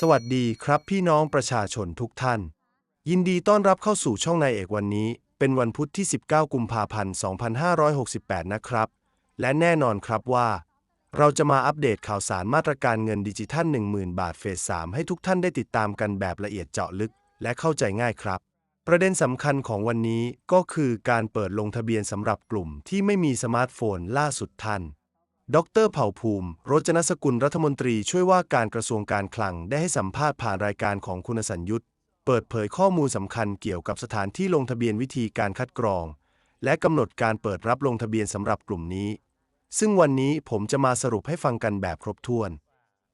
สวัสดีครับพี่น้องประชาชนทุกท่าน ยินดีต้อนรับเข้าสู่ช่องนายเอกวันนี้ เป็นวันพุธที่ 19 กุมภาพันธ์ 2568 นะครับ และแน่นอนครับว่า เราจะมาอัปเดตข่าวสารมาตรการเงินดิจิทัล 10,000 บาทเฟส 3 ให้ทุกท่านได้ติดตามกันแบบละเอียดเจาะลึก และเข้าใจง่ายครับ ประเด็นสำคัญของวันนี้ก็คือการเปิดลงทะเบียนสำหรับกลุ่มที่ไม่มีสมาร์ทโฟนล่าสุดท่าน ดรเผ่าภูมิ โรจนสกุลรัฐมนตรีช่วยว่าการกระทรวงการคลังได้ให้สัมภาษณ์ผ่านรายการของคุณสัญยุทธ์เปิดเผยข้อมูลสำคัญเกี่ยวกับสถานที่ลงทะเบียนวิธีการคัดกรอง และกำหนดการเปิดรับลงทะเบียนสำหรับกลุ่มนี้ ซึ่งวันนี้ผมจะมาสรุปให้ฟังกันแบบครบถ้วน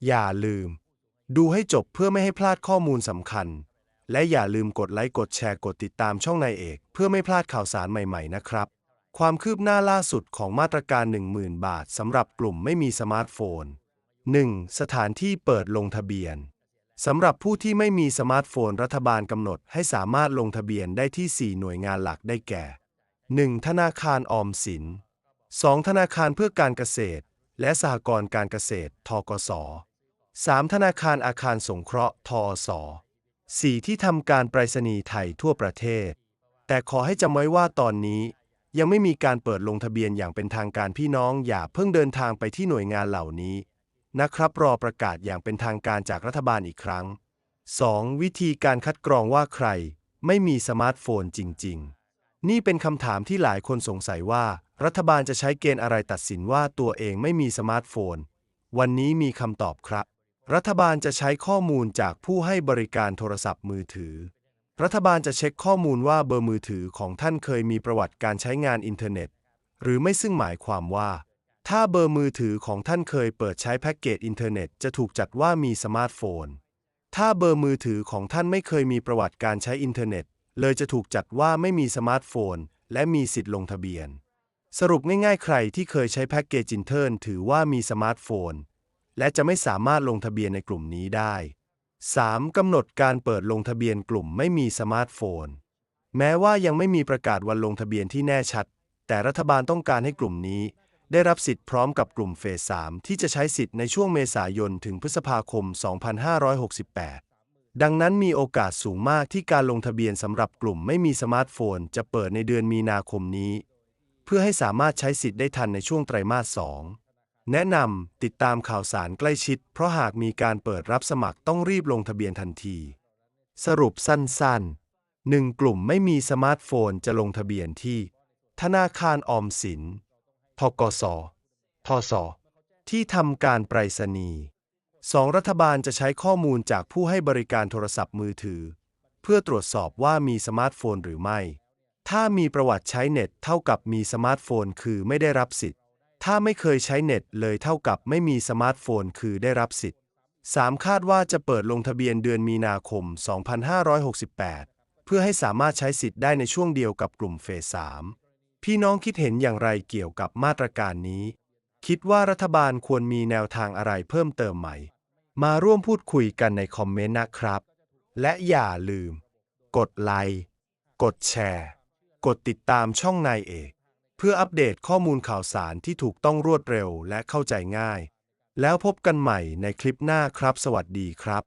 อย่าลืม ดูให้จบเพื่อไม่ให้พลาดข้อมูลสำคัญ และอย่าลืมกดไลค์กดแชร์กดติดตามช่องนายเอก เพื่อไม่พลาดข่าวสารใหม่ ๆ นะครับ ความคืบหน้าล่าสุดของมาตรการ 10,000 บาทสำหรับกลุ่มไม่มีสมาร์ทโฟน 1. สถานที่เปิดลงทะเบียน สำหรับผู้ที่ไม่มีสมาร์ทโฟนรัฐบาลกำหนดให้สามารถลงทะเบียนได้ที่ 4 หน่วยงานหลักได้แก่ 1. ธนาคารออมสิน 2. ธนาคารเพื่อการเกษตร และสหกรณ์การเกษตร ทกส 3. ธนาคารอาคารสงเคราะห์ ทอส 4. ที่ทำการไปรษณีย์ไทยทั่วประเทศ แต่ขอให้จำไว้ว่าตอนนี้ ยังไม่มีการเปิดลงทะเบียนอย่างเป็นทางการพี่น้องอย่าเพิ่งเดินทางไปที่หน่วยงานเหล่านี้ นะครับรอประกาศอย่างเป็นทางการจากรัฐบาลอีกครั้ง 2. วิธีการคัดกรองว่าใคร ไม่มีสมาร์ทโฟนจริง ๆ นี่เป็นคำถามที่หลายคนสงสัยว่า รัฐบาลจะใช้เกณฑ์อะไรตัดสินว่าตัวเองไม่มีสมาร์ทโฟน วันนี้มีคำตอบครับ รัฐบาลจะใช้ข้อมูลจากผู้ให้บริการโทรศัพท์มือถือ รัฐบาลจะเช็คข้อมูลว่าเบอร์มือถือของท่านเคยมีประวัติการใช้งานอินเทอร์เน็ต หรือไม่ซึ่งหมายความว่า ถ้าเบอร์มือถือของท่านเคยเปิดใช้แพ็กเกจอินเทอร์เน็ตจะถูกจัดว่ามีสมาร์ทโฟน ถ้าเบอร์มือถือของท่านไม่เคยมีประวัติการใช้อินเทอร์เน็ต เลยจะถูกจัดว่าไม่มีสมาร์ทโฟน และมีสิทธิ์ลงทะเบียน สรุปง่ายๆ ใครที่เคยใช้แพ็กเกจอินเทอร์ถือว่ามีสมาร์ทโฟน และจะไม่สามารถลงทะเบียนในกลุ่มนี้ได้ 3. กำหนดการเปิดลงทะเบียนกลุ่มไม่มีสมาร์ทโฟน แม้ว่ายังไม่มีประกาศวันลงทะเบียนที่แน่ชัด แต่รัฐบาลต้องการให้กลุ่มนี้ ได้รับสิทธิ์พร้อมกับกลุ่มเฟส 3 ที่จะใช้สิทธิ์ในช่วงเมษายนถึงพฤษภาคม 2568 ดังนั้นมีโอกาสสูงมากที่การลงทะเบียนสำหรับกลุ่มไม่มีสมาร์ทโฟน จะเปิดในเดือนมีนาคมนี้ เพื่อให้สามารถใช้สิทธิ์ได้ทันในช่วงไตรมาส 2 แนะนำติดตามข่าวสารใกล้ชิด เพราะหากมีการเปิดรับสมัครต้องรีบลงทะเบียนทันที สรุปสั้นๆ 1. กลุ่มไม่มีสมาร์ทโฟนจะลงทะเบียนที่ ธนาคารออมสินทกสทสที่ทำการไปรษณีย์ 2. รัฐบาลจะใช้ข้อมูลจากผู้ให้บริการโทรศัพท์มือถือ เพื่อตรวจสอบว่ามีสมาร์ทโฟนหรือไม่ ถ้ามีประวัติใช้เน็ตเท่ากับมีสมาร์ทโฟนคือไม่ได้รับสิทธิ์ ถ้าไม่เคยใช้เน็ตเลยเท่ากับไม่มีสมาร์ทโฟนคือได้รับสิทธิ์ 3. คาดว่าจะเปิดลงทะเบียนเดือนมีนาคม 2568 เพื่อให้สามารถใช้สิทธิ์ได้ในช่วงเดียวกับกลุ่มเฟส 3 พี่น้องคิดเห็นอย่างไรเกี่ยวกับมาตรการนี้ คิดว่ารัฐบาลควรมีแนวทางอะไรเพิ่มเติมไหม มาร่วมพูดคุยกันในคอมเมนต์นะครับ และอย่าลืม กดไลค์ กดแชร์ กดติดตามช่องนายเอก เพื่ออัปเดตข้อมูลข่าวสารที่ถูกต้องรวดเร็วและเข้าใจง่าย แล้วพบกันใหม่ในคลิปหน้าครับ สวัสดีครับ